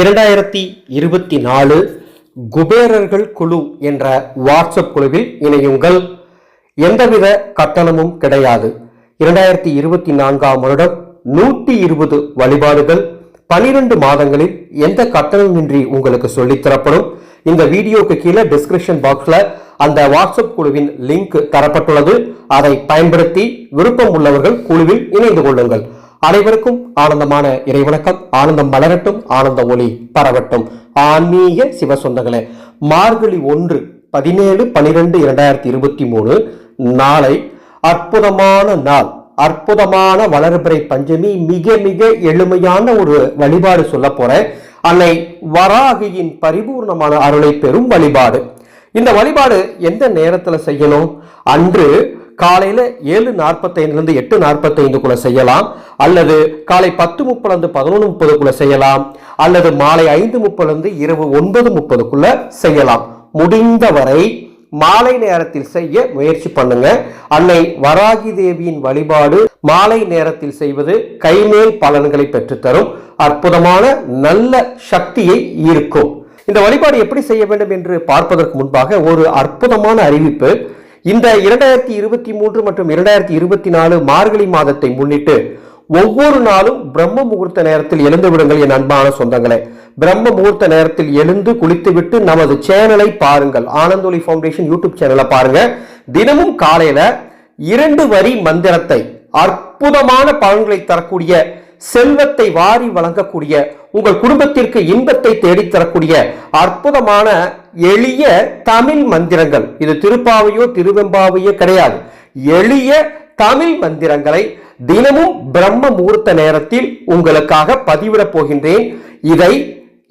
இரண்டாயிரத்தி இருபத்தி நாலு குபேரர்கள் குழு என்ற வாட்ஸ்அப் குழுவில் இணையுங்கள். எந்தவித கட்டணமும் கிடையாது. இரண்டாயிரத்தி இருபத்தி நான்காம் வருடம் நூற்றி இருபது வழிபாடுகள். பனிரெண்டு மாதங்களில் எந்த கட்டணமின்றி உங்களுக்கு சொல்லித் தரப்படும்? இந்த வீடியோக்கு கீழே டிஸ்கிரிப்ஷன் பாக்ஸில் அந்த வாட்ஸ்அப் குழுவின் லிங்க் தரப்பட்டுள்ளது. அதை பயன்படுத்தி விருப்பம் உள்ளவர்கள் குழுவில் இணைந்து கொள்ளுங்கள். அனைவருக்கும் ஆனந்தமான இறைவணக்கம். ஆனந்தம் மலரட்டும் ஆனந்த ஒளி பரவட்டும். ஆன்மீக சிவ சொந்தங்களே மார்கழி ஒன்று பதினேழு பனிரெண்டு இரண்டாயிரத்தி இருபத்தி மூணு நாளை அற்புதமான நாள். அற்புதமான வளர்பிறை பஞ்சமி மிக மிக எளிமையான ஒரு வழிபாடு சொல்ல போறேன். அன்னை வராகியின் பரிபூர்ணமான அருளை பெறும் வழிபாடு. இந்த வழிபாடு எந்த நேரத்துல செய்யணும்? அன்று காலையில் ஏழு நாற்பத்தைந்துலேருந்து எட்டு நாற்பத்தைந்துக்குள்ளே செய்யலாம். அல்லது காலை பத்து முப்பதுலேருந்து பதினொன்று முப்பதுக்குள்ளே செய்யலாம். அல்லது மாலை ஐந்து முப்பதுலேருந்து இரவு ஒன்பது முப்பதுக்குள்ளே செய்யலாம். முடிந்தவரை மாலை நேரத்தில் செய்ய முயற்சி பண்ணுங்க. அன்னை வராகி தேவியின் வழிபாடு மாலை நேரத்தில் செய்வது கைமேல் பலன்களை பெற்றுத்தரும். அற்புதமான நல்ல சக்தியை ஈர்க்கும். இந்த வழிபாடு எப்படி செய்ய வேண்டும் என்று பார்ப்பதற்கு முன்பாக ஒரு அற்புதமான அறிவிப்பு. இந்த இரண்டாயிரத்தி இருபத்தி மூன்று மற்றும் இரண்டாயிரத்தி இருபத்தி நாலு மார்கழி மாதத்தை முன்னிட்டு ஒவ்வொரு நாளும் பிரம்ம முகூர்த்த நேரத்தில் எழுந்து விடுங்கள் என் அன்பான சொந்தங்களே. பிரம்ம முகூர்த்த நேரத்தில் எழுந்து குளித்துவிட்டு நமது சேனலை பாருங்கள். ஆனந்தொலி ஃபவுண்டேஷன் யூடியூப் சேனலை பாருங்க. தினமும் காலையில இரண்டு வரி மந்திரத்தை அற்புதமான பலன்களை தரக்கூடிய செல்வத்தை வாரி வழங்கக்கூடிய உங்கள் குடும்பத்திற்கு இன்பத்தை தேடித்தரக்கூடிய அற்புதமான எளிய தமிழ் மந்திரங்கள். இது திருப்பாவையோ திருவெம்பாவையோ கிடையாது. எளிய தமிழ் மந்திரங்களை தினமும் பிரம்ம முகூர்த்த நேரத்தில் உங்களுக்காக பதிவிடப் போகின்றேன். இதை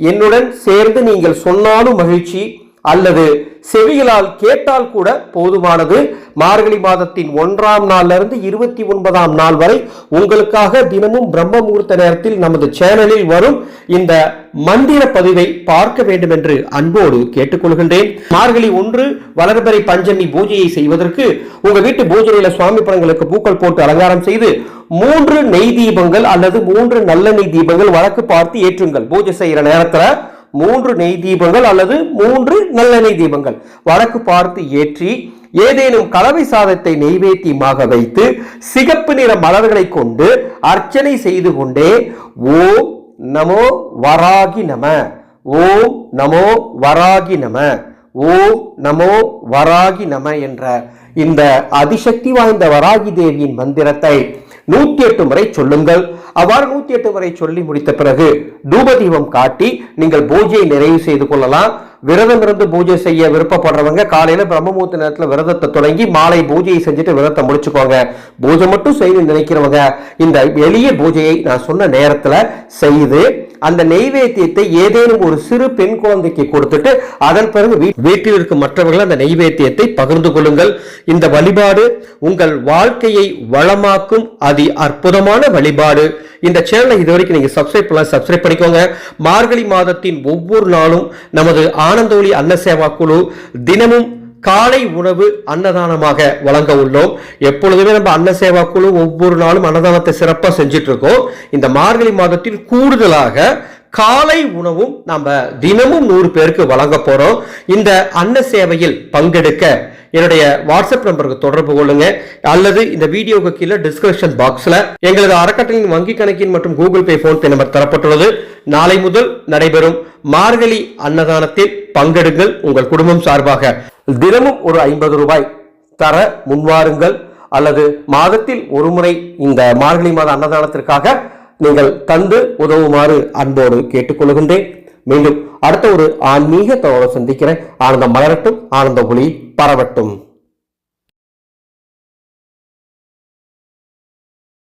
என்னுடன் சேர்ந்து நீங்கள் சொன்னாலும் மகிழ்ச்சி. அல்லது செவிகளால் கேட்டால் கூட போதுமானது. மார்கழி மாதத்தின் ஒன்றாம் நாள்ல இருந்து இருபத்தி ஒன்பதாம் நாள் வரை உங்களுக்காக தினமும் பிரம்ம முகூர்த்த நேரத்தில் நமது சேனலில் வரும் இந்த மந்திர பதிவை பார்க்க வேண்டும் என்று அன்போடு கேட்டுக்கொள்கின்றேன். மார்கழி ஒன்று வளர்பறை பஞ்சமி பூஜையை செய்வதற்கு உங்க வீட்டு பூஜையில சுவாமி படங்களுக்கு பூக்கள் போட்டு அலங்காரம் செய்து மூன்று நெய் தீபங்கள் அல்லது மூன்று நல்லெண்ணெய் தீபங்கள் வழக்கு பார்த்து ஏற்றுங்கள். பூஜை செய்யற நேரத்துல மூன்று நெய் தீபங்கள் அல்லது மூன்று நல்லெண்ணெய் தீபங்கள். வடக்கு பார்த்து ஏற்றி ஏதேனும் கலவை சாதத்தை நெய்வேத்தியமாக வைத்து சிகப்பு நிற மலர்களை கொண்டு அர்ச்சனை செய்து கொண்டே ஓம் நமோ வராகி நம. ஓம் நமோ வராகி நம. ஓம் நமோ வராகி நம என்ற இந்த அதிசக்தி வாய்ந்த வராகி தேவியின் மந்திரத்தை நூத்தி எட்டு முறை சொல்லுங்கள். அவ்வாறு நூத்தி எட்டு முறை சொல்லி முடித்த பிறகு தூபதீபம் காட்டி நீங்கள் பூஜையை நிறைவு செய்து கொள்ளலாம். விரதம் இருந்து பூஜை செய்ய விருப்பப்படுறவங்க காலையில பிரம்மமூர்த்த நேரத்துல விரதத்தை தொடங்கி மாலை பூஜையை செஞ்சுட்டு விரதத்தை முடிச்சுக்கோங்க. பூஜை மட்டும் செய்யணும்னு நினைக்கிறவங்க இந்த எளிய பூஜையை நான் சொன்ன நேரத்துல செய்து அந்த நெய்வேத்தியத்தை ஏதேனும் ஒரு சிறு பெண் குழந்தைக்கு கொடுத்துட்டு அதன் பிறகு வீ- வீட்டில் இருக்கும் மற்றவர்கள் அந்த நெய்வேத்தியத்தை பகிர்ந்து கொள்ளுங்கள். இந்த வழிபாடு உங்கள் வாழ்க்கையை வளமாக்கும் அதி அற்புதமான வழிபாடு. இந்த சேனலை இதுவரைக்கும் நீங்க சப்ஸ்கிரைப் பண்ணலாம் சப்ஸ்கிரைப் பண்ணிக்கோங்க. மார்கழி மாதத்தின் ஒவ்வொரு நாளும் நமது ஆனந்தோலி அன்ன சேவா குழு தினமும் காலை உணவு அன்னதானமாக வழங்க உள்ளோம். எப்பொழுதுமே நம்ம அன்ன சேவா குழு ஒவ்வொரு நாளும் அன்னதானத்தை சிறப்பாக செஞ்சுட்டு இருக்கோம் இந்த மார்கழி மாதத்தில் கூடுதலாக காலை உணவும் நம்ம தினமும் நூறு பேருக்கு வழங்க போறோம். இந்த அன்ன சேவையில் பங்கெடுக்க என்னுடைய வாட்ஸ்அப் நம்பருக்கு தொடர்பு கொள்ளுங்க. அல்லது இந்த வீடியோவுக்கு கீழே டிஸ்கிரிப்ஷன் பாக்ஸ்ல எங்களது அறக்கட்டளையின் வங்கி கணக்கின் மற்றும் கூகுள் பே போன்பே நம்பர் தரப்பட்டுள்ளது. நாளை முதல் நடைபெறும் மார்கழி அன்னதானத்தில் பங்கெடுங்கள் உங்கள் குடும்பம் சார்பாக. தினமும் ஒரு ஐம்பது ரூபாய் தர முன்வாருங்கள். அல்லது மாதத்தில் ஒரு முறை இந்த மார்கழி மாத அன்னதானத்திற்காக நீங்கள் தந்து உதவுமாறு அன்போடு கேட்டுக்கொள்கின்றேன். மீண்டும் அடுத்த ஒரு ஆன்மீக தகவலை சந்திக்கிறேன். ஆனந்தம் மலரட்டும் ஆனந்த ஒளி பரவட்டும்.